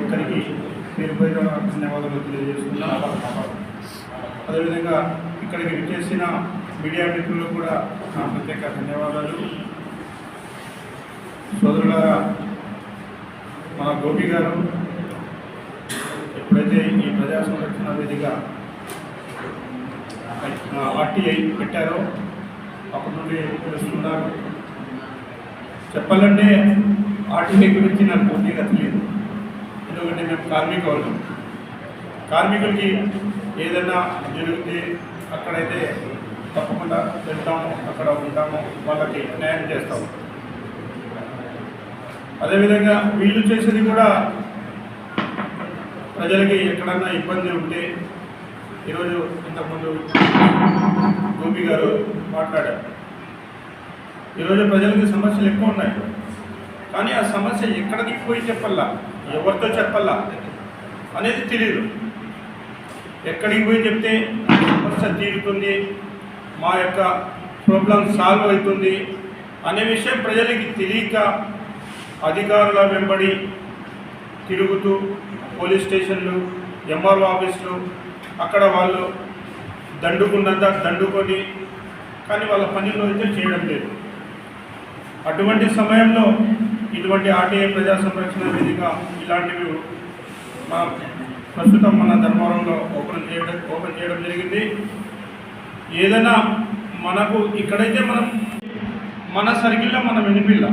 ఒక్కరికి పేరు పేరు ధన్యవాదాలు తెలియజేస్తున్నాను. అదేవిధంగా ఇక్కడికి విచ్చేసిన మీడియా మిత్రులకు కూడా నా ప్రత్యేక ధన్యవాదాలు. సోదరుల మన గోపి గారు ఎప్పుడైతే ఈ ప్రజా సంరక్షణ వేదిక ఆర్టీఐ పెట్టారో అప్పటి నుండి తెలుస్తున్నారు చెప్పాలంటే ఆర్టీఐ గురించి నాకు పూర్తిగా తెలియదు. ఎందుకంటే మేము కార్మిక వర్గం కార్మికులకి ఏదైనా జరిగితే అక్కడైతే తప్పకుండా వెళ్తాము అక్కడ ఉంటాము వాళ్ళకి న్యాయం చేస్తాము. అదేవిధంగా వీళ్ళు చేసేది కూడా ప్రజలకి ఎక్కడన్నా ఇబ్బంది ఉంటే ఈరోజు ఇంతకుముందు గోపి గారు మాట్లాడారు. ఈరోజు ప్రజలకి సమస్యలు ఎక్కువ ఉన్నాయి. కానీ ఆ సమస్య ఎక్కడికి పోయి చెప్పల్లా ఎవరితో చెప్పల్లా అనేది తెలియదు ఎక్కడికి పోయి చెప్తే సమస్య తీరుతుంది మా యొక్క ప్రాబ్లం సాల్వ్ అవుతుంది అనే విషయం ప్రజలకి తెలియక అధికారుల వెంబడి తిరుగుతూ పోలీస్ స్టేషన్లు ఎంఆర్ఓ ఆఫీసులు అక్కడ వాళ్ళు దండుకున్నంత దండుకొని కానీ వాళ్ళ పనిలో అయితే చేయడం లేదు. అటువంటి సమయంలో ఇటువంటి ఆర్టీఐ ప్రజా సంరక్షణ వేదిక ఇలాంటివి మా ప్రస్తుతం మన ధర్మవరంలో ఓపెన్ చేయడం ఓపెన్ చేయడం జరిగింది. ఏదైనా మనకు ఇక్కడైతే మనం మన సర్కిల్లో మనం వినిపిల్ల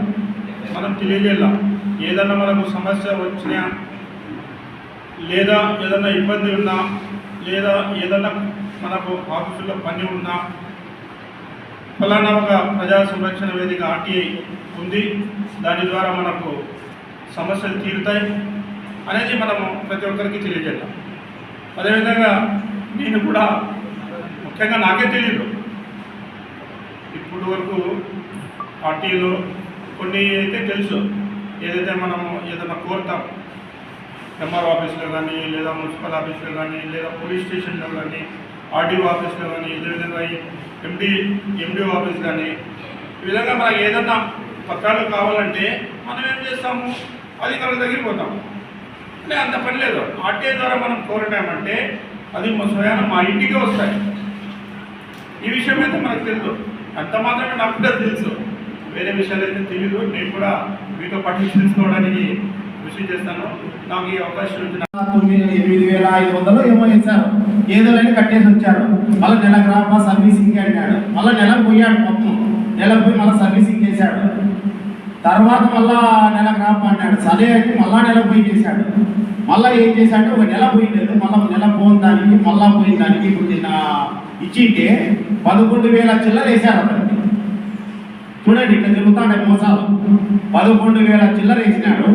మనం తెలియజేయాల ఏదైనా మనకు సమస్య వచ్చినా లేదా ఏదైనా ఇబ్బంది ఉన్నా లేదా ఏదైనా మనకు ఆఫీసులో పని ఉన్నా ఫలానా ఒక ప్రజా సంరక్షణ వేదిక ఆర్టీఐ ఉంది. దాని ద్వారా మనకు సమస్యలు తీరుతాయి అనేది మనము ప్రతి ఒక్కరికి తెలియజేద్దాం. అదేవిధంగా నేను కూడా ముఖ్యంగా నాకే తెలియదు ఇప్పుడు వరకు పార్టీలో కొన్ని అయితే తెలుసు. ఏదైతే మనము ఏదైనా కోరుతాం ఎంఆర్ ఆఫీస్లో కానీ లేదా మున్సిపల్ ఆఫీస్లో కానీ లేదా పోలీస్ స్టేషన్లో కానీ ఆర్టీఓ ఆఫీస్లో కానీ అదేవిధంగా ఎండి ఎండిఓ ఆఫీస్ కానీ ఈ విధంగా మనకు ఏదైనా పత్రాలు కావాలంటే మనం ఏం చేస్తాము? అధికారుల దగ్గరికి పోతాము. అంటే అంత పని లేదు. ఆర్టీఐ ద్వారా మనం కోరటామంటే అది మా స్వయాన మా ఇంటికే వస్తాయి. ఈ విషయం అయితే మనకు తెలుసు. అంత మాత్రమే నాకు కూడా తెలుసు. వేరే విషయాలు అయితే తెలియదు నేను కూడా మీతో పాటు తెలుసుకోవడానికి కృషి చేస్తాను. నాకు ఈ అవకాశం ఇచ్చిన తొమ్మిది ఎనిమిది వేల ఐదు వందలు ఏమో ఇచ్చారు. ఏదో కట్టేసి వచ్చాడు. మళ్ళీ నెలకు రాపా సర్వీసింగ్ అడిగాడు. మళ్ళీ నెలకు పోయాడు మొత్తం. నెలకు పోయి మళ్ళీ సర్వీసింగ్ చేశాడు. తర్వాత మళ్ళా నెలకు రాపా అన్నాడు. సరే అయితే మళ్ళా నెలకు పోయి చేశాడు. మళ్ళీ ఏం చేశాడు? ఒక నెల పోయిండేది. మళ్ళీ నెల పోయిన దానికి మళ్ళా పోయిన దానికి ఇప్పుడు నిన్న ఇచ్చింటే పదకొండు వేల చిల్లర వేశారు అతనికి. చూడండి ఇట్లా తిరుగుతాడు మోసాలు. పదకొండు వేల చిల్లర వేసినాడు.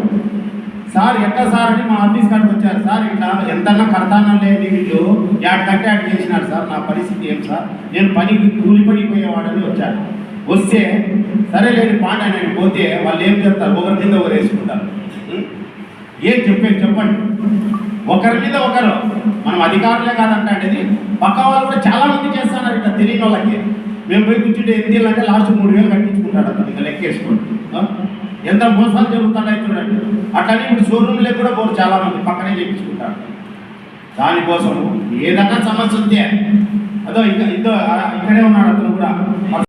సార్ ఎట్లా సార్? అని మా ఆఫీస్ కాడికి వచ్చారు. సార్ ఇట్లా ఎంతన్నా కడతానో లేదు వీళ్ళు. యాడ్ యాడ్ చేసినారు సార్. నా పరిస్థితి ఏం సార్? నేను పనికి కూలిపడిపోయేవాడని వచ్చాను. వస్తే సరే లేని పాట నేను పోతే వాళ్ళు ఏం చెప్తారు? ఒకరి కింద ఒకరు వేసుకుంటారు. ఏం చెప్పేది చెప్పండి. ఒకరి మీద ఒకరు. మనం అధికారులే కాదంటే పక్క వాళ్ళు కూడా చాలా మంది చేస్తున్నారు ఇట్లా తెలియని వాళ్ళకి. మేము పోయి కూర్చుంటే ఎన్ని అంటే లాస్ట్ మూడు వేలు కట్టించుకుంటాడు అతను. ఇంకా లెక్కేసుకోండి. ఎంత మోసాలు జరుగుతున్నాయి చూడండి. అట్లనే ఇప్పుడు షోరూమ్లో కూడా పోరు చాలా మంది పక్కనే చేయించుకుంటారు. దానికోసం ఏదన్నా సమస్య ఉంటే అదో ఇంకా ఇదో ఇక్కడే ఉన్నాడు అతను కూడా.